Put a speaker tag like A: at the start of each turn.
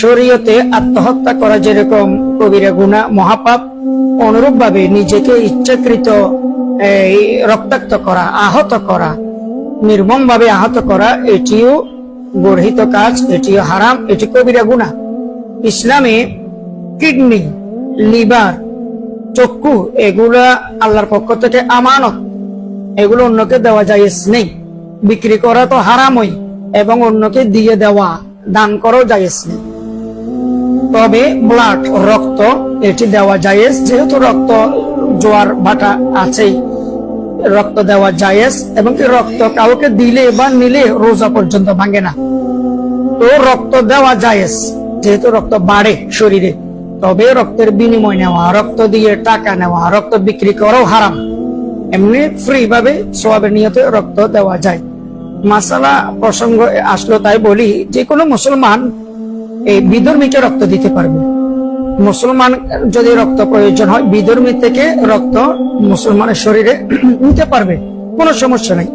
A: শরীয়তে আত্মহত্যা করা যেরকম কবিরা গুণা মহাপাপ অনুরূপ ভাবে নিজেকে ইচ্ছাকৃত রক্তাক্ত করা, আহত করা নির্মম ভাবে আহত করা, এটিও গর্হিত কাজ, এটিও হারাম, এটি কবিরা গুণা। ইসলামে কিডনি, লিভার, চক্ষু, এগুলা আল্লাহর পক্ষ থেকে আমানত। এগুলো অন্যকে দেওয়া যায় নেই। বিক্রি করা তো হারামই, এবং অন্যকে দিয়ে দেওয়া দান করাও জায়েজ নেই। তবে ব্লাড রক্ত, এটি দেওয়া জায়েজ। যেহেতু রক্ত, জোয়ার, ভাটা আছেই, রক্ত দেওয়া জায়েজ। এবং কি রক্ত কাউকে দিলে বা নিলে রোজা পর্যন্ত ভাঙে না। তো রক্ত দেওয়া জায়েজ। যেহেতু রক্ত বাড়ে শরীরে, তবে রক্তের বিনিময় নেওয়া, রক্ত দিয়ে টাকা নেওয়া, রক্ত বিক্রি করাও হারাম। এমনি ফ্রি ভাবে সোয়াবের নিয়তে রক্ত দেওয়া যায়। মাসালা প্রসঙ্গ আসলো তাই বলি, যে কোনো মুসলমান এই বিধর্মীকে রক্ত দিতে পারবে। মুসলমান যদি রক্ত প্রয়োজন হয় বিধর্মী থেকে রক্ত মুসলমানের শরীরে নিতে পারবে, কোনো সমস্যা নেই।